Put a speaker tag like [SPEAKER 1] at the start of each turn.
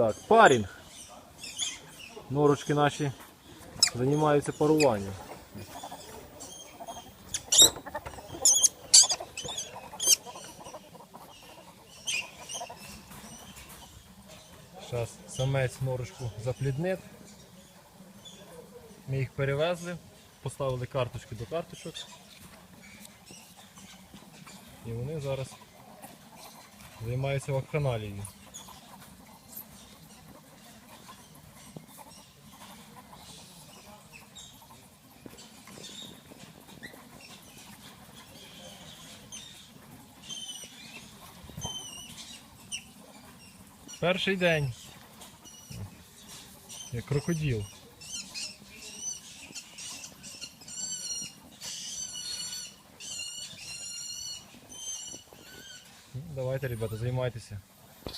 [SPEAKER 1] Так, парінг. Норочки наші займаються паруванням. Зараз самець норочку запліднить. Ми їх перевезли, поставили карточки до карточок. І вони зараз займаються вакханалією. Перший день. Як крокодил. Ну, Давайте, ребята, займайтеся.